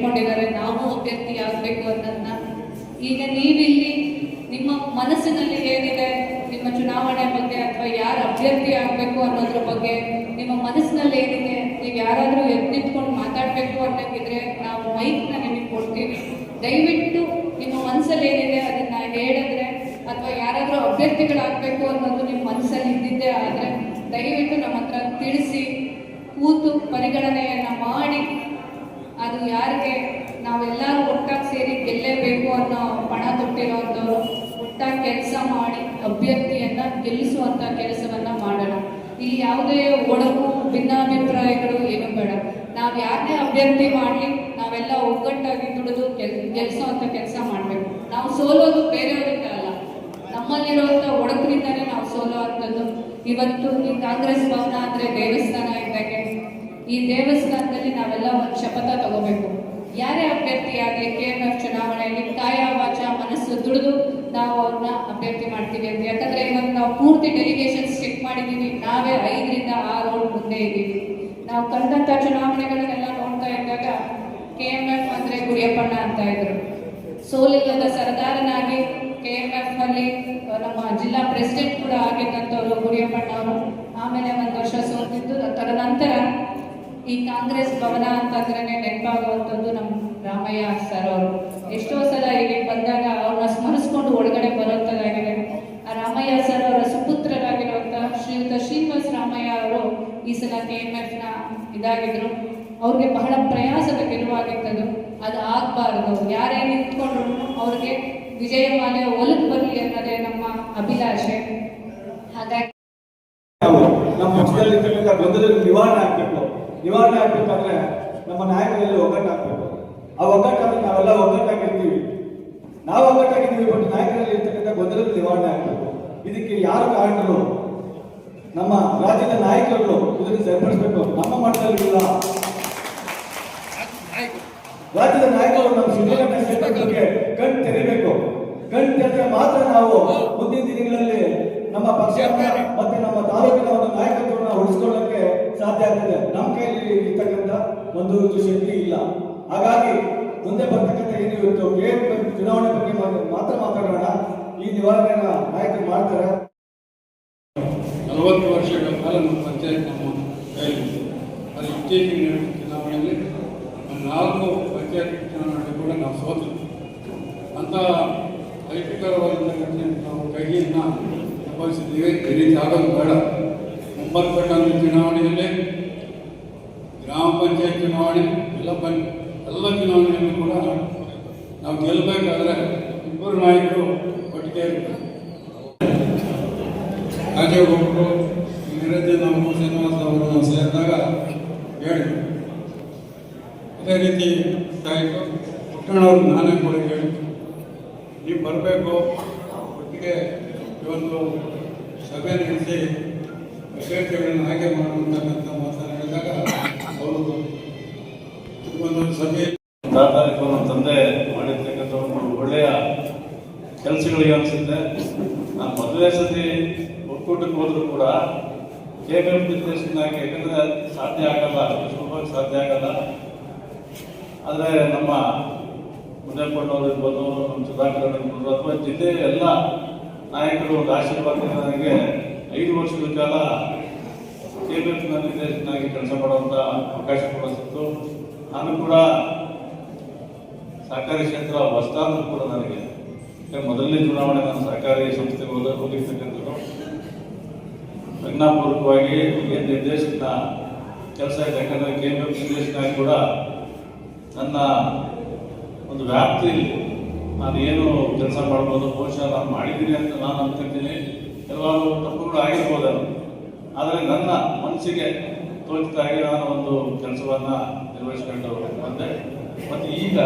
ಹೇಳ್ಕೊಂಡಿದ್ದಾರೆ ನಾವು ಅಭ್ಯರ್ಥಿ ಆಗಬೇಕು ಅನ್ನೋದನ್ನ ಈಗ ನೀವಿಲ್ಲಿ ನಿಮ್ಮ ಮನಸ್ಸಿನಲ್ಲಿ ಏನಿದೆ ನಿಮ್ಮ ಚುನಾವಣೆ ಬಗ್ಗೆ ಅಥವಾ ಯಾರು ಅಭ್ಯರ್ಥಿ ಆಗಬೇಕು ಅನ್ನೋದ್ರ ಬಗ್ಗೆ ನಿಮ್ಮ ಮನಸ್ಸಿನಲ್ಲಿ ಏನಿದೆ ನೀವು ಯಾರಾದರೂ ಎದ್ದು ನಿಂತ್ಕೊಂಡು ಮಾತಾಡಬೇಕು ಇದ್ದರೆ ನಾವು ಮೈಕ್ನ ನಿಮಗೆ ಕೊಡ್ತೀವಿ. ದಯವಿಟ್ಟು ನಿಮ್ಮ ಮನಸ್ಸಲ್ಲಿ ಏನಿದೆ ಅದನ್ನ ಹೇಳಿದ್ರೆ ಅಥವಾ ಯಾರಾದರೂ ಅಭ್ಯರ್ಥಿಗಳಾಗಬೇಕು ಅನ್ನೋದು ನಿಮ್ಮ ಮನಸ್ಸಲ್ಲಿ ಇದ್ದಿದ್ದೇ ಆದರೆ ದಯವಿಟ್ಟು ನಮ್ಮ ತಿಳಿಸಿ, ಕೂತು ಪರಿಗಣನೆಯನ್ನ ಮಾಡಿ. ಅದು ಯಾರಿಗೆ? ನಾವೆಲ್ಲರೂ ಒಟ್ಟಾಗಿ ಸೇರಿ ಗೆಲ್ಲೇಬೇಕು ಅನ್ನೋ ಪಣ ತೊಟ್ಟಿರೋಂಥವ್ರು, ಒಟ್ಟಾಗಿ ಕೆಲಸ ಮಾಡಿ ಅಭ್ಯರ್ಥಿಯನ್ನು ಗೆಲ್ಲಿಸುವಂಥ ಕೆಲಸವನ್ನ ಮಾಡೋಣ. ಇಲ್ಲಿ ಯಾವುದೇ ಒಡಕು, ಭಿನ್ನಾಭಿಪ್ರಾಯಗಳು ಏನು ಬೇಡ. ನಾವು ಯಾರನ್ನೇ ಅಭ್ಯರ್ಥಿ ಮಾಡಲಿ, ನಾವೆಲ್ಲ ಒಗ್ಗಟ್ಟಾಗಿ ದುಡಿದು ಕೆಲ್ ಕೆಲಸ ಮಾಡಬೇಕು. ನಾವು ಸೋಲೋದು ಬೇರೆಯವರಿಂದ ಅಲ್ಲ. ನಮ್ಮಲ್ಲಿರುವಂಥ ಒಡಕಿನಿಂದಲೇ ನಾವು ಸೋಲೋ ಅಂಥದ್ದು. ಇವತ್ತು ಈ ಕಾಂಗ್ರೆಸ್ ಭವನ ಅಂದರೆ ದೇವಸ್ಥಾನ ಇದ್ದಾಗೆ ಈ ದೇವಸ್ಥಾನದಲ್ಲಿ ನಾವೆಲ್ಲ ಒಂದು ಶಪಥ ತಗೋಬೇಕು. ಯಾರೇ ಅಭ್ಯರ್ಥಿ ಆಗಲಿ ಕೆ ಎಂ ಎಫ್ ಚುನಾವಣೆಯಲ್ಲಿ ಕಾಯ ವಾಚ ಮನಸ್ಸು ದುಡಿದು ನಾವು ಅವ್ರನ್ನ ಅಭ್ಯರ್ಥಿ ಮಾಡ್ತೀವಿ ಅಂತ. ಯಾಕಂದ್ರೆ ಇವತ್ತು ನಾವು ಪೂರ್ತಿ ಡೆಲಿಗೇಷನ್ಸ್ ಚೆಕ್ ಮಾಡಿದ್ದೀವಿ ನಾವೇ ಐದರಿಂದ ಆರು ರೋಡ್ ಮುಂದೆ ಇದ್ದೀವಿ. ನಾವು ಕಂಡಂಥ ಚುನಾವಣೆಗಳನ್ನೆಲ್ಲ ನೋಡ್ತಾ ಇದ್ದಾಗ ಕೆ ಎಂ ಎಫ್ ಅಂದರೆ ಗುಡಿಯಪ್ಪಣ್ಣ ಅಂತ ಇದ್ರು. ಸೋಲಿಲ್ಲದ ಸರ್ದಾರನಾಗಿ ಕೆ ಎಂ ಎಫ್ ಅಲ್ಲಿ ನಮ್ಮ ಜಿಲ್ಲಾ ಪ್ರೆಸಿಡೆಂಟ್ ಕೂಡ ಆಗಿದ್ದಂಥವ್ರು ಗುಡಿಯಪ್ಪಣ್ಣ ಅವರು. ಆಮೇಲೆ ಒಂದು ವರ್ಷ ಸೋತಿದ್ದು ತದನಂತರ ಈ ಕಾಂಗ್ರೆಸ್ ಭವನ ಅಂತಂದ್ರೆ ನೆನಪಾಗುವಂಥದ್ದು ನಮ್ಮ ರಾಮಯ್ಯ ಸರ್ ಅವರು. ಎಷ್ಟೋ ಸಲ ಇಲ್ಲಿ ಬಂದಾಗ ಅವ್ರನ್ನ ಸ್ಮರಿಸ್ಕೊಂಡು ಒಳಗಡೆ ಬರುವಂಥದ್ದಾಗಿದೆ. ಆ ರಾಮಯ್ಯ ಸರ್ ಅವರ ಸುಪುತ್ರರಾಗಿರುವಂಥ ಶ್ರೀಯುತ ಶ್ರೀನಿವಾಸ ರಾಮಯ್ಯ ಅವರು ಈ ಸಲ ಕೆ ಎಂ ಎಫ್ನ ಇದಾಗಿದ್ರು. ಅವ್ರಿಗೆ ಬಹಳ ಪ್ರಯಾಸದ ಗೆಲುವಾಗಿತ್ತದು. ಅದು ಆಗಬಾರ್ದು. ಯಾರೇ ನಿಂತ್ಕೊಂಡ್ರು ಅವ್ರಿಗೆ ವಿಜಯಮಾಲೆ ಒಲಕ್ ಬರಲಿ ಅನ್ನೋದೇ ನಮ್ಮ ಅಭಿಲಾಷೆ. ಹಾಗಾಗಿ ನಮ್ಮ ಪಕ್ಷದಲ್ಲಿ ನಿವಾರಣೆ ಆಗ್ಬೇಕು. ನಿವಾರಣೆ ಆಗ್ಬೇಕಂದ್ರೆ ನಮ್ಮ ನಾಯಕರಲ್ಲಿ ಒಗ್ಗಟ್ಟಾಗಬೇಕು. ಆ ಒಗ್ಗಟ್ಟಾದ್ರೆ ನಾವೆಲ್ಲ ಒಗ್ಗಟ್ಟಾಗಿರ್ತೀವಿ. ನಾವು ಒಗ್ಗಟ್ಟಾಗಿದ್ದೀವಿ, ಬಟ್ ನಾಯಕರಲ್ಲಿ ಇರ್ತಕ್ಕಂಥ ಗೊಂದಲದ ನಿವಾರಣೆ ಆಗ್ಬೇಕು. ಇದಕ್ಕೆ ಯಾರು ಕಾರಣರು? ನಮ್ಮ ರಾಜ್ಯದ ನಾಯಕರು ಇದನ್ನು ಸರಿಪಡಿಸಬೇಕು. ನಮ್ಮ ಮಟ್ಟದಲ್ಲಿ ಇಲ್ಲ. ರಾಜ್ಯದ ನಾಯಕರು ನಮ್ಮ ಸಿದ್ದರಾಮಯ್ಯ ಕಣ್ ತೆರಿಬೇಕು. ಕಣ್ ತೆರೆದ್ರೆ ಮಾತ್ರ ನಾವು ಮುಂದಿನ ದಿನಗಳಲ್ಲಿ ನಮ್ಮ ಪಕ್ಷ ಮತ್ತೆ ನಮ್ಮ ತಾಲೂಕಿನ ಒಂದು ನಾಯಕತ್ವವನ್ನು ಉಳಿಸ್ಕೊಳ್ಳಕ್ಕೆ ಸಾಧ್ಯ ಆಗ್ತದೆ. ನಮ್ಮ ಕೈಯಲ್ಲಿ ಇರ್ತಕ್ಕಂಥ ಒಂದು ಶಕ್ತಿ ಇಲ್ಲ. ಹಾಗಾಗಿ ಮುಂದೆ ಬರ್ತಕ್ಕಂಥ ಏನು ಇವತ್ತು ಚುನಾವಣೆ ಬಗ್ಗೆ ಮಾತ್ರ- ಮಾತಾಡೋಣ. ಈ ನಿವಾರಣೆನ ನಾಯಕರು ಮಾಡ್ತಾರೆ. ನಲವತ್ತು ವರ್ಷಗಳ ಕಾಲ ನಮ್ಮ ಪಂಚಾಯತ್ ನಮ್ಮ ಕೈಯಲ್ಲಿ ಅದು ಇತ್ತೀಚೆಗೆ ನಡೆದ ಚುನಾವಣೆಯಲ್ಲಿ ನಾಲ್ಕು ಪಂಚಾಯತ್ ಚುನಾವಣೆ ಕೂಡ ನಾವು ಸೋತು ಅಂತ ಅಹಿತಕರವಾದಂಥ ನಾವು ಕೈಯನ್ನು ಅನುಭವಿಸಿದ್ದೀವಿ ಈ ರೀತಿ ಆಗೋದು ಬೇಡ. ಮುಂಬರ್ತಕ್ಕಂಥ ಚುನಾವಣೆಯಲ್ಲಿ ಗ್ರಾಮ ಪಂಚಾಯತ್ ಚುನಾವಣೆ, ಎಲ್ಲ ಪಂ, ಎಲ್ಲ ಚುನಾವಣೆಯಲ್ಲೂ ಕೂಡ ನಾವು ಗೆಲ್ಲಬೇಕಾದ್ರೆ ಇಬ್ಬರು ನಾಯಕರು ಒಟ್ಟಿಗೆ ಇರ್ಬೇಕು ಹಾಗೆ ಒಬ್ಬರು ನಿರಂಜನ ಶ್ರೀನಿವಾಸ ಅವರು ಸೇರಿದಾಗ ಹೇಳಿ ಅದೇ ರೀತಿ ಆಯಿತು ನಾನೇ ಕೂಡ ಹೇಳಿ ನೀವು ಬರಬೇಕು ಸಭೆ ನಡೆಸಿ ಅಭ್ಯರ್ಥಿಗಳನ್ನು ಆಯ್ಕೆ ಮಾಡುವಂತಕ್ಕಂಥ ಮಾತನ್ನು ಹೇಳಿದಾಗ ಅವರು ಒಂದು ಸಭೆ ನಮ್ಮ ತಂದೆ ಮಾಡಿರ್ತಕ್ಕಂಥ ಒಂದು ಒಳ್ಳೆಯ ಕೆಲಸಗಳಿಗೆ ಅನಿಸುತ್ತೆ. ನಾನು ಮೊದಲನೇ ಸತಿ ಒಕ್ಕೂಟಕ್ಕೆ ಹೋದರೂ ಕೂಡ ಕೇಬಲ್ ನಿರ್ದೇಶನಾಗಿ ಯಾಕಂದ್ರೆ ಸಾಧ್ಯ ಆಗಲ್ಲ ಸುಲಭವಾಗಿ ಸಾಧ್ಯ ಆಗಲ್ಲ. ಆದರೆ ನಮ್ಮ ಮುದ್ದಪ್ಪಣ್ಣವ್ರು ಇರ್ಬೋದು, ನಮ್ಮ ಸುಧಾಕರ್ ಇರ್ಬೋದು, ಅಥವಾ ಜಿಲ್ಲೆಯ ಎಲ್ಲ ನಾಯಕರು ಒಂದು ಆಶೀರ್ವಾದ ನನಗೆ. ಐದು ವರ್ಷಗಳ ಕಾಲ ಕೇಬಲ್ ನಿರ್ದೇಶನಾಗಿ ಕೆಲಸ ಮಾಡುವಂಥ ಅವಕಾಶ ಕೂಡ ಸಿಕ್ತು. ನಾನು ಕೂಡ ಸಹಕಾರಿ ಕ್ಷೇತ್ರ ಹೊಸದಾದ್ರು ಕೂಡ ನನಗೆ ಮೊದಲನೇ ಚುನಾವಣೆ ನಾನು ಸಹಕಾರಿ ಸಂಸ್ಥೆಗೆ ಹೋಗಿರ್ತಕ್ಕಂಥದ್ದು. ಪ್ರಜ್ಞಾಪೂರ್ವಕವಾಗಿ ಏನು ಕೆಲಸ ಇದೆ. ಯಾಕಂದ್ರೆ ಕೇಂದ್ರ ನಿರ್ದೇಶನ ಕೂಡ ನನ್ನ ಒಂದು ವ್ಯಾಪ್ತಿಯಲ್ಲಿ ನಾನು ಏನು ಕೆಲಸ ಮಾಡ್ಬೋದು, ಬಹುಶಃ ನಾನು ಮಾಡಿದ್ದೀನಿ ಅಂತ ನಾನು ಅನ್ಕೊಂತೀನಿ ಕೆಲವಾರು ತಪ್ಪುಗಳು ಆಗಿರ್ಬೋದು ಆದರೆ ನನ್ನ ಮನಸ್ಸಿಗೆ ತೋಚಿತಾಗಿ ನಾನು ಒಂದು ಕೆಲಸವನ್ನು ನಿರ್ವಹಿಸ್ಕೊಂಡು ಬಂದೆ. ಮತ್ತು ಈಗ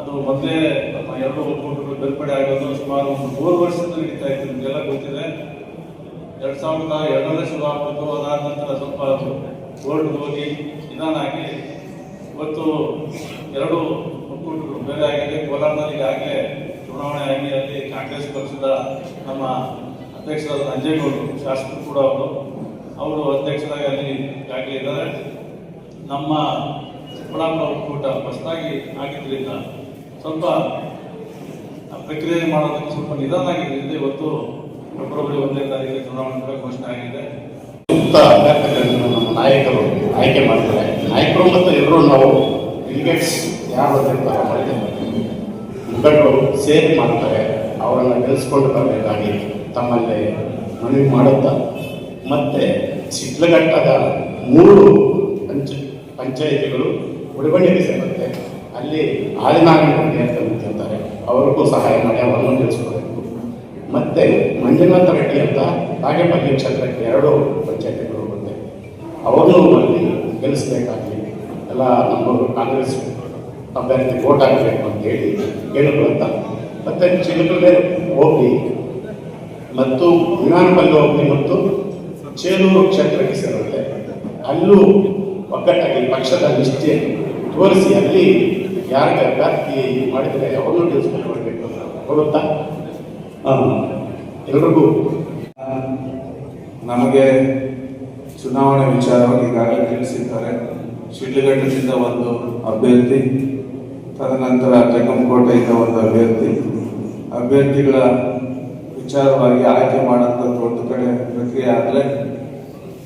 ಅದು ಮೊದಲೇ ನಮ್ಮ ಎರಡು ಒಕ್ಕೂಟಗಳು ಬೇರ್ಪಡೆ ಆಗೋದು ಸುಮಾರು ಒಂದು ಮೂರು ವರ್ಷದಿಂದ ನಡೀತಾ ಇತ್ತು, ನಿಮಗೆಲ್ಲ ಗೊತ್ತಿದೆ. ಎರಡು ಸಾವಿರದ ಎರಡನೇ ಶುರು ಆಗ್ಬಿಟ್ಟು ಅದಾದ ನಂತರ ಸ್ವಲ್ಪ ಗೋಲ್ಡ್ ಹೋಗಿ ನಿಧಾನ ಆಗಿ ಇವತ್ತು ಎರಡು ಆಗಿದೆ ಕೋಲಾರದಲ್ಲಿ ಈಗಾಗಲೇ ಚುನಾವಣೆ ಆಗಿ ಅಲ್ಲಿ ಕಾಂಗ್ರೆಸ್ ಪಕ್ಷದ ನಮ್ಮ ಅಧ್ಯಕ್ಷರಾದ ನಂಜೇಗೌಡರು ಶಾಸಕರು ಕೂಡ ಅವರು ಅವರು ಅಧ್ಯಕ್ಷರಾಗಿ ಅಲ್ಲಿ ಈಗಾಗಲೇ ಇದ್ದಾರೆ. ನಮ್ಮ ಚಿಕ್ಕಬಳ್ಳಾಪುರ ಒಕ್ಕೂಟ ಹೊಸದಾಗಿ ಆಗಿದ್ದರಿಂದ ಸ್ವಲ್ಪ ಪ್ರಕ್ರಿಯೆ ಮಾಡೋದಕ್ಕೆ ಸ್ವಲ್ಪ ನಿಧಾನ ಆಗಿದ್ದರಿಂದ ಇವತ್ತು ಫೆಬ್ರವರಿ ಒಂದನೇ ತಾರೀಕಿಗೆ ಚುನಾವಣೆ ಕೂಡ ಘೋಷಣೆ ಆಗಿದೆ. ಸೂಕ್ತ ಅಭ್ಯರ್ಥಿಗಳನ್ನು ನಮ್ಮ ನಾಯಕರು ಆಯ್ಕೆ ಮಾಡ್ತಾರೆ. ನಾಯಕರು ಮತ್ತು ಎಲ್ಲರೂ ನಾವು ಡಿಲಿಗೇಟ್ಸ್ ಯಾರು ಮುಖಂಡರು ಸೇರಿ ಮಾಡ್ತಾರೆ, ಅವರನ್ನು ಗೆಲ್ಲಿಸ್ಕೊಂಡು ಬರಬೇಕಾಗಿ ತಮ್ಮಲ್ಲಿ ಮನವಿ ಮಾಡುತ್ತಾ, ಮತ್ತೆ ಶಿಡ್ಲಘಟ್ಟದ ಮೂರು ಪಂಚ, ಪಂಚಾಯಿತಿಗಳು ಉಡುಗಣಿಗೆ ಸೇರುತ್ತೆ. ಅಲ್ಲಿ ಆದಿನಾರಾಯಣ ಅಂತ ನಿಂತಿರ್ತಾರೆ ಅವ್ರಿಗೂ ಸಹಾಯ ಮಾಡಿ, ಅವರನ್ನು ಗೆಲ್ಲಿಸ್ಕೋಬೇಕು ಮತ್ತೆ ಮಂಜುನಾಥ ರೆಡ್ಡಿ ಅಂತ ಬಾಗೇಪಲ್ಲಿ ಕ್ಷೇತ್ರಕ್ಕೆ ಎರಡು ಪಂಚಾಯಿತಿಗಳು ಬರುತ್ತೆ. ಅವರನ್ನು ಅಲ್ಲಿ ಗೆಲ್ಲಿಸಬೇಕಾಗಿ ಎಲ್ಲ ನಮ್ಮವರು ಕಾಂಗ್ರೆಸ್ ಅಭ್ಯರ್ಥಿ ಓಟ್ ಹಾಕಬೇಕು ಅಂತ ಹೇಳಿ ಕೇಳಿಕೊಳ್ಳುತ್ತಾ ಮತ್ತೆ ಚಿಲಕಲೆ ಹೋಗಿ ಮತ್ತು ವಿಮಾನಪಲ್ಲಿ ಹೋಗಿ ಮತ್ತು ಚೇಲೂರು ಕ್ಷೇತ್ರಕ್ಕೆ ಸೇರುತ್ತೆ ಅಲ್ಲೂ ಒಗ್ಗಟ್ಟಾಗಿ ಪಕ್ಷದ ನಿಷ್ಠೆ ತೋರಿಸಿ ಅಲ್ಲಿ ಯಾರಿಗೆ ಅಭ್ಯರ್ಥಿ ಮಾಡಿದರೆ ಅವರು ಗೆಲ್ಲಿಸ್ಕೊಂಡು ಬರಬೇಕು ಕೊಡುತ್ತಾ ಎಲ್ರಿಗೂ ನಮಗೆ ಚುನಾವಣೆ ವಿಚಾರವಾಗಿ ಈಗಾಗಲೇ ತಿಳಿಸಿದ್ದಾರೆ. ಶಿಡ್ಲಘಟ್ಟದಿಂದ ಒಂದು ಅಭ್ಯರ್ಥಿ ತದನಂತರ ಜಂಗಮಕೋಟೆಯಿಂದ ಒಂದು ಅಭ್ಯರ್ಥಿ. ಅಭ್ಯರ್ಥಿಗಳ ವಿಚಾರವಾಗಿ ಆಯ್ಕೆ ಮಾಡೋಂಥದ್ದು ಒಂದು ಕಡೆ ಪ್ರಕ್ರಿಯೆ ಆದರೆ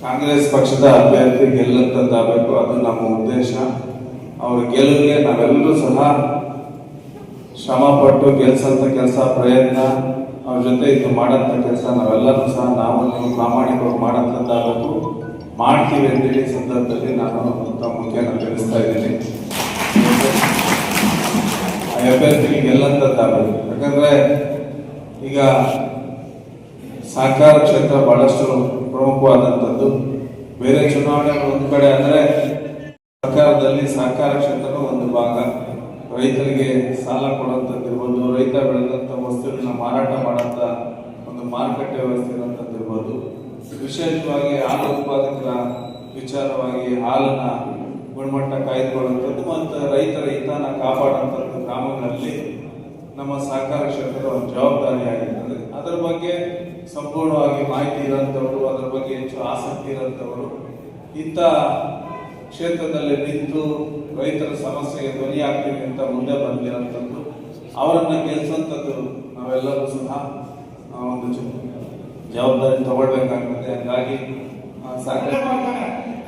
ಕಾಂಗ್ರೆಸ್ ಪಕ್ಷದ ಅಭ್ಯರ್ಥಿ ಗೆಲ್ಲಂತದ್ದಾಗಬೇಕು ಅದು ನಮ್ಮ ಉದ್ದೇಶ. ಅವರು ಗೆಲುವಿಗೆ ನಾವೆಲ್ಲರೂ ಸಹ ಶ್ರಮಪಟ್ಟು ಗೆಲ್ಸಂತ ಕೆಲಸ, ಪ್ರಯತ್ನ, ಅವ್ರ ಜೊತೆ ಇದು ಮಾಡಂತ ಕೆಲಸ, ನಾವೆಲ್ಲರೂ ಸಹ ನಾವು ನೀವು ಪ್ರಾಮಾಣಿಕವಾಗಿ ಮಾಡಂಥದ್ದಾಗಬೇಕು ಮಾಡ್ತೀವಿ ಅಂತೇಳಿ ಸಂದರ್ಭದಲ್ಲಿ ನಾನು ತಮ್ಮ ಮುಖ್ಯನ ತಿಳಿಸ್ತಾ ಇದ್ದೀನಿ. ಅಭ್ಯರ್ಥಿಗೆ ಗೆಲ್ಲಂತದ್ದಾಗಬೇಕು ಯಾಕಂದ್ರೆ ಈಗ ಸಹಕಾರ ಕ್ಷೇತ್ರ ಬಹಳಷ್ಟು ಪ್ರಮುಖವಾದಂಥದ್ದು ಬೇರೆ ಚುನಾವಣೆ ಒಂದು ಕಡೆ ಅಂದ್ರೆ ಸರ್ಕಾರದಲ್ಲಿ ಸಹಕಾರ ಕ್ಷೇತ್ರ ಒಂದು ಭಾಗ. ರೈತರಿಗೆ ಸಾಲ ಕೊಡುವಂಥದ್ದು ಇರ್ಬೋದು ರೈತ ಬೆಳೆದಂಥ ವಸ್ತುಗಳನ್ನ ಮಾರಾಟ ಮಾಡೋಂಥ ಒಂದು ಮಾರುಕಟ್ಟೆ ವ್ಯವಸ್ಥೆ ಇರುವಂಥದ್ದು ಇರ್ಬೋದು. ವಿಶೇಷವಾಗಿ ಹಾಲು ಉತ್ಪಾದಕರ ವಿಚಾರವಾಗಿ ಹಾಲನ್ನ ಗುಣಮಟ್ಟ ಕಾಯ್ದುಕೊಳ್ಳುವಂಥದ್ದು ಮತ್ತು ರೈತರ ಹಿತನ ಕಾಪಾಡುವಂಥದ್ದು ಗ್ರಾಮಗಳಲ್ಲಿ ನಮ್ಮ ಸಹಕಾರ ಕ್ಷೇತ್ರದ ಒಂದು ಜವಾಬ್ದಾರಿಯಾಗಿರ್ತದೆ. ಅದರ ಬಗ್ಗೆ ಸಂಪೂರ್ಣವಾಗಿ ಮಾಹಿತಿ ಇರೋಂಥವರು, ಅದರ ಬಗ್ಗೆ ಹೆಚ್ಚು ಆಸಕ್ತಿ ಇರೋಂಥವರು ಇಂಥ ಕ್ಷೇತ್ರದಲ್ಲಿ ನಿಂತು ರೈತರ ಸಮಸ್ಯೆಗೆ ಧ್ವನಿ ಆಗ್ತೀವಿ ಅಂತ ಮುಂದೆ ಬಂದಿರೋಂಥದ್ದು, ಅವರನ್ನು ಗೆಲ್ಸಂಥದ್ದು ನಾವೆಲ್ಲರೂ ಸಹ ಒಂದು ಜವಾಬ್ದಾರಿ ತಗೊಳ್ಬೇಕಾಗ್ತದೆ. ಹಂಗಾಗಿ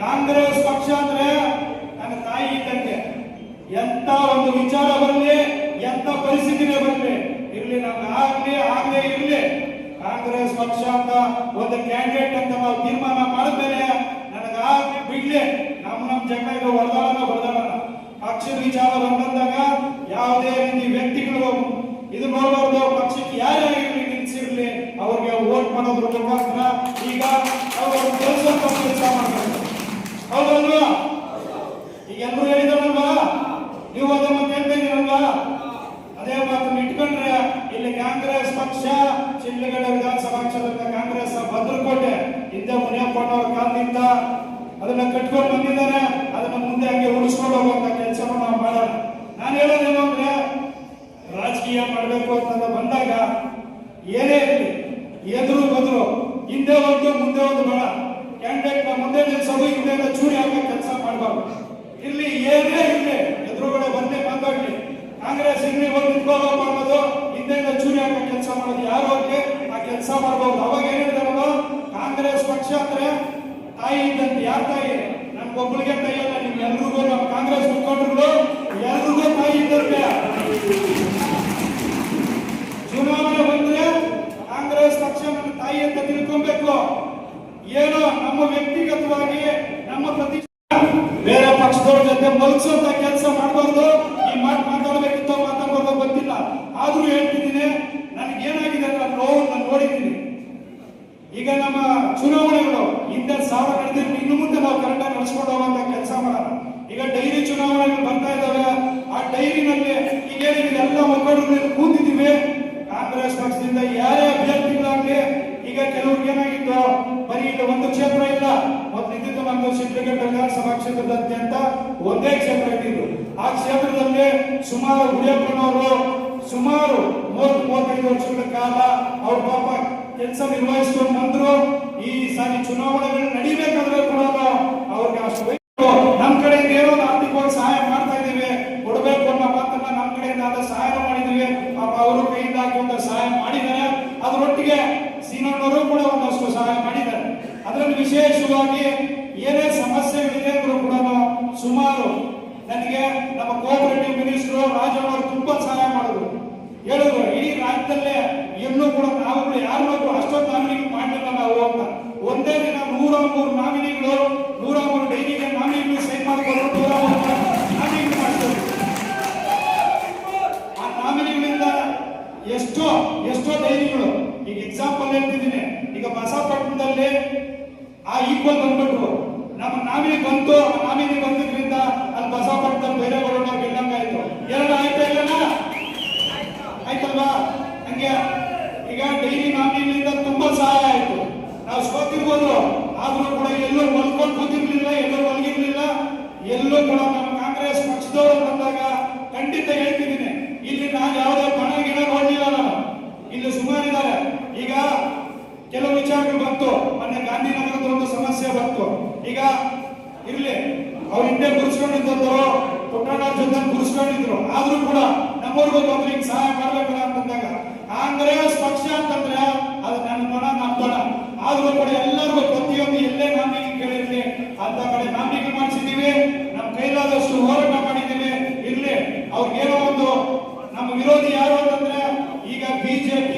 ಕಾಂಗ್ರೆಸ್ ಪಕ್ಷ ಅಂದ್ರೆ ನನ್ನ ತಾಯಿ ಇದ್ದಂತೆ ಎಂತ ಒಂದು ವಿಚಾರ ಬರಲಿ ಎಂತ ಪರಿಸ್ಥಿತಿನೇ ಬರಲಿ ಇರ್ಲಿ, ನಮ್ಗೆ ಆಗ್ಲಿ, ಆಗ್ಲೇ ಇರ್ಲಿ. ಕಾಂಗ್ರೆಸ್ ಪಕ್ಷ ಅಂತ ಒಂದು ಕ್ಯಾಂಡಿಡೇಟ್ ಅಂತ ನಾವು ತೀರ್ಮಾನ ಮಾಡುತ್ತೇನೆ ನನಗಾಗ್ಲಿ ಬಿಡ್ಲಿ. ನಮ್ಮ ನಮ್ಮ ಜಗಳ ಹೊಡೆದಾಡನ ಹೊಡೆದಾಡನ ಪಕ್ಷದ ವಿಚಾರ ಬಂದಾಗ ಯಾವುದೇ ರೀತಿ ವ್ಯಕ್ತಿಗಳು ಇದು ನೋಡಬಾರ್ದು ಪಕ್ಷಕ್ಕೆ ಯಾರೇ ಆಗಿರ್ಲಿ ನಿಲ್ಸಿರ್ಲಿ ಅವ್ರಿಗೆ ವೋಟ್ ಮಾಡೋದ್ರ ಮುಖಾಂತರ ಈಗ ಅವರು ಕೆಲಸ ಕೆಲಸ ಮಾಡ್ತಾರೆ ಹೌದಲ್ವಾ ಈಗ ಎಲ್ಲರೂ ಹೇಳಿದಾರಲ್ವಾ ನೀವು ಅದನ್ನು ಕೇಳ್ತಾ ಇದ್ದೀರಲ್ವಾ ಅದೇ ಮಾತನ್ನು ಇಟ್ಕೊಂಡ್ರೆ ಇಲ್ಲಿ ಕಾಂಗ್ರೆಸ್ ಪಕ್ಷ ಚಿಲ್ಲಗಡ ವಿಧಾನಸಭಾ ಕ್ಷೇತ್ರದ ಕಾಂಗ್ರೆಸ್, ಭದ್ರಕೋಟೆ, ಹಿಂದೆ ಮುನಿಯಪ್ಪನವರ ಕಾಲದಿಂದ ಅದನ್ನ ಕಟ್ಕೊಂಡು ಬಂದಿದ್ದಾರೆ. ಅದನ್ನ ಮುಂದೆ ಹಂಗೆ ಉಳಿಸ್ಕೊಂಡು ಹೋಗುವಂತ ಕೆಲಸವನ್ನು ನಾವು ಮಾಡೋಣ ನಾನು ಹೇಳೋದೇನು ಅಂದ್ರೆ, ರಾಜಕೀಯ ಮಾಡಬೇಕು ಅಂತ ಬಂದಾಗ ಏನೇ ಇರಲಿ, ಎದುರು ಬದ್ರು, ಹಿಂದೆ ಒಂದು ಮುಂದೆ ಒಂದು ಬೇಡ. ಕ್ಯಾಂಡಿಡೇಟ್ನ ಮುಂದೆ ನಿಲ್ಸೋದು, ಹಿಂದೆ ಚೂರಿ ಹಾಕೋ ಕೆಲಸ ಮಾಡಬಾರ್ದು. ಇಲ್ಲಿ ಏನೇ ಇರಲಿ, ಎದುರುಗಡೆ ಬಂದೇ ಮಾತಾಡ್ಲಿ. ಕಾಂಗ್ರೆಸ್ ಇಲ್ಲಿ ಬಂದು ನಿಂತ್ಕೋಬೇಕು ಚೂರಿ ಹಾಕೋ ಕೆಲಸ ಮಾಡೋದು ಯಾರು ಅವ್ರಿಗೆ? ಆ ಕೆಲಸ ಮಾಡಬಹುದು ಅವಾಗ ಏನಿರ್ತಾರಲ್ಲ ಕಾಂಗ್ರೆಸ್ ಪಕ್ಷ ಅಂದ್ರೆ ತಾಯಿ ಇದ್ದಂತೆ. ಯಾರ ತಾಯಿ? ನಮ್ಗೊಬ್ಬಳಿಗೆ ತಾಯಿ ಅಲ್ಲ. ನಿಮ್ ಎಲ್ರಿಗೂ ನಮ್ಮ ಕಾಂಗ್ರೆಸ್ ಮುಖಂಡರು ಎಲ್ರಿಗೂ ತಾಯಿ ಇದ್ದಂತೆ. ಚುನಾವಣೆ ಬಂದ್ರೆ ಕಾಂಗ್ರೆಸ್ ಪಕ್ಷ ನನ್ನ ತಾಯಿ ಅಂತ ತಿಳ್ಕೊಬೇಕು. ಏನೋ ನಮ್ಮ ವ್ಯಕ್ತಿಗತವಾಗಿ ನಮ್ಮ ಪ್ರತಿ ಬೇರೆ ಪಕ್ಷದವ್ರ ಜೊತೆ ಮಲಗಿಸುವಂತ ಕೆಲಸ ಮಾಡಬಾರ್ದು ಈ ಮಾತು ಮಾತಾಡಬೇಕಿತ್ತು ಮಾತಾಡ್ಬೋದು ಗೊತ್ತಿಲ್ಲ ಆದ್ರೂ ಹೇಳ್ತಿದ್ದೀನಿ ನನಗೆ ಏನಾಗಿದೆ ಅಂತ ನೋವು ನಾನು ನೋಡಿದ್ದೀನಿ ಈಗ ನಮ್ಮ ಚುನಾವಣೆಗಳು ಹಿಂದೆ ಸಾವಿರ ನಡೆದಿದ್ದು ಇನ್ನು ಮುಂದೆ ನಾವು ಕರೆಕ್ಟಾಗಿ ನಡೆಸ್ಕೊಂಡು ಹೋಗುವಂತ ಕೆಲಸ ಮಾಡೋಣ ಈಗ ಡೈರಿ ಚುನಾವಣೆಗಳು ಬರ್ತಾ ಇದ್ದಾವೆ. ಆ ಡೈರಿನಲ್ಲಿ ಈಗ ಏನಿದೆ? ಎಲ್ಲ ಮಕ್ಕಳು ಕೂತಿದ್ದೀವಿ. ಕಾಂಗ್ರೆಸ್ ಪಕ್ಷದಿಂದ ಯಾರೇ ಅಭ್ಯರ್ಥಿಗಳಾಗ್ಲಿ ಈಗ ಕೆಲವ್ರಿಗೆ ಏನಾಗಿತ್ತು? ಬರೀ ಇಲ್ಲಿ ಒಂದು ಕ್ಷೇತ್ರ ಇಲ್ಲ. ಮೊದಲು ಇದ್ದಿದ್ದು ನಮ್ಮ ಶಿಡ್ಲಘಟ್ಟ ವಿಧಾನಸಭಾ ಕ್ಷೇತ್ರದಾದ್ಯಂತ ಒಂದೇ ಕ್ಷೇತ್ರ ಇಟ್ಟಿದ್ರು. ಆ ಕ್ಷೇತ್ರದಲ್ಲಿ ಸುಮಾರು ಗುಡಿಯಪ್ಪನವರು ಸುಮಾರು ಮೂವತ್ತು, ಮೂವತ್ತೈದು ವರ್ಷಗಳ ಕಾಲ ಅವ್ರ ಪಾಪ ಕೆಲಸ ನಿರ್ವಹಿಸ್ಕೊಂಡು ಬಂದ್ರು. ಈ ಸಾರಿ ಚುನಾವಣೆಗಳು ನಡಿಬೇಕಾದ್ರೆ ಕೂಡ ಅವ್ರಿಗೆ ಅಷ್ಟು ವಯಸ್ಸು. ನಮ್ ಕಡೆಯಿಂದ ಏನೋ ಒಂದು ಆರ್ಥಿಕವಾಗಿ ಸಹಾಯ ಮಾಡ್ತಾ ಇದೀವಿ ಕೊಡಬೇಕು ಅನ್ನೋ ಮಾತನ್ನ ನಮ್ ಕಡೆಯಿಂದ ಆದ ಸಹಾಯ ಮಾಡಿದೀವಿ ಪಾಪ ಅವರು ಕೈಯಿಂದ ಹಾಕಿ ಒಂದು ಸಹಾಯ ಮಾಡಿದ್ದಾರೆ ಅದರೊಟ್ಟಿಗೆ ಸೀನಣ್ಣವರು ಕೂಡ ಒಂದಷ್ಟು ಸಹಾಯ ಮಾಡಿದ್ದಾರೆ ಅದರಲ್ಲಿ ವಿಶೇಷವಾಗಿ ಏನೇ ಸಮಸ್ಯೆಗಳಿದೆ ಅಂದ್ರೂ ಕೂಡ ಸುಮಾರು ನನಗೆ ನಮ್ಮ ಕೋಆಪರೇಟಿವ್ ಮಿನಿಸ್ಟರ್ ರಾಜವರು ತುಂಬಾ ಸಹಾಯ ಮಾಡಿದ್ರು. ಹೇಳಿದ್ರು, ಇಡೀ ರಾಜ್ಯದಲ್ಲೇ ಎಲ್ಲೂ ಕೂಡ ನಾವುಗಳು ಯಾರು ಅಷ್ಟೊಂದು ನಾಮಿನಿ ಮಾಡಲಿಲ್ಲ ನಾವು ಅಂತ. ಒಂದೇ ದಿನ ನೂರ ಮೂರು ನಾಮಿನಿಗಳು ನೂರ ಮೂರು ಡೈರಿಗೆ ನಾಮಿನಿಗಳು ಸೈನ್ ಮಾಡಿಕೊಂಡು ನೂರ ಮೂರು ಮಾಡಿದ್ರು ಆ ನಾಮಿನಿಗಳಿಂದ ಎಷ್ಟೋ ಎಷ್ಟೋ ಡೈರಿಗಳು, ಈಗ ಎಕ್ಸಾಂಪಲ್ ಹೇಳ್ತಿದ್ದೀನಿ. ಈಗ ಬಸವಪಟ್ಟಣದಲ್ಲಿ ಆ ಈಕ್ವಲ್ ಬಂದ್ಬಿಟ್ರು. ನಮ್ಮ ನಾಮಿನಿ ಬಂತು ನಾಮಿನಿ ಬಂದಿದ್ರಿಂದ ಅಲ್ಲಿ ಬೇರೆ ಬರೋಣ ಗೆಲ್ಲಂಗಾಯ್ತು ಎರಡು ಆಯ್ತಾ ಇಲ್ಲನ ಆಯ್ತಲ್ವಾ? ಹಂಗೆ. ಈಗ ಡೈಲಿ ನಾಮಿನಿಯಿಂದ ತುಂಬಾ ಸಹಾಯ ಆಯ್ತು. ನಾವು ಸೋತಿರ್ಬೋದು. ಆದ್ರೂ ಕೂಡ ಎಲ್ಲೂ ಮಲ್ಕೊಂಡು ಕೂತಿರ್ಲಿಲ್ಲ, ಎಲ್ಲೂ ಮಲಗಿರ್ಲಿಲ್ಲ. ಎಲ್ಲೂ ಕೂಡ ನಮ್ಮ ಕಾಂಗ್ರೆಸ್ ಪಕ್ಷದವರು ಬಂದಾಗ ಖಂಡಿತ ಹೇಳ್ತಿದ್ದೀನಿ. ಇಲ್ಲಿ ನಾನು ಯಾವುದೇ ಬಣ ಗಿಡ ನೋಡ್ಲಿಲ್ಲ ನಾನು. ಇಲ್ಲಿ ಸುಮಾರಿದ್ದಾರೆ. ಈಗ ಕೆಲವು ವಿಚಾರಗಳು ಬಂತು. ಮೊನ್ನೆ ಗಾಂಧಿನಗರದ ಒಂದು ಸಮಸ್ಯೆ ಬಂತು. ಈಗ ಇರ್ಲಿ. ಅವ್ರ ಹಿಂದೆ ಗುರುಸ್ಕೊಂಡಿದ್ರು ಪುಟ್ಟಣ್ಣ ಜೊತೆ ಗುರುಸ್ಕೊಂಡಿದ್ರು. ಆದ್ರೂ ಕೂಡ ನಮ್ಮವ್ರಿಗೂ ಮೊದಲಿಗೆ ಸಹಾಯ ಮಾಡ್ಬೇಕಲ್ಲ ಅಂತಂದಾಗ ಕಾಂಗ್ರೆಸ್ ಪಕ್ಷ ಅಂತಂದ್ರೆ ಅದು ನನ್ನ ಬಣ ನಮ್ಮ ಬಣ ಆದ್ರೂ ಕೂಡ ಎಲ್ಲರಿಗೂ ಪ್ರತಿಯೊಂದು ಎಲ್ಲೇ ನಾಮಿನಿ ಕೇಳಿರ್ಲಿ ಅಂತ ಕಡೆ ನಾಮಿನಿ ಮಾಡಿಸಿದೀವಿ ನಮ್ಮ ಕೈಲಾದಷ್ಟು ಹೋರಾಟ ಮಾಡಿದೀವಿ ಇರ್ಲಿ, ಅವ್ರಿಗೇನೋ ಒಂದು ನಮ್ಮ ವಿರೋಧಿ ಯಾರು ಅಂತಂದ್ರೆ ಈಗ ಬಿಜೆಪಿ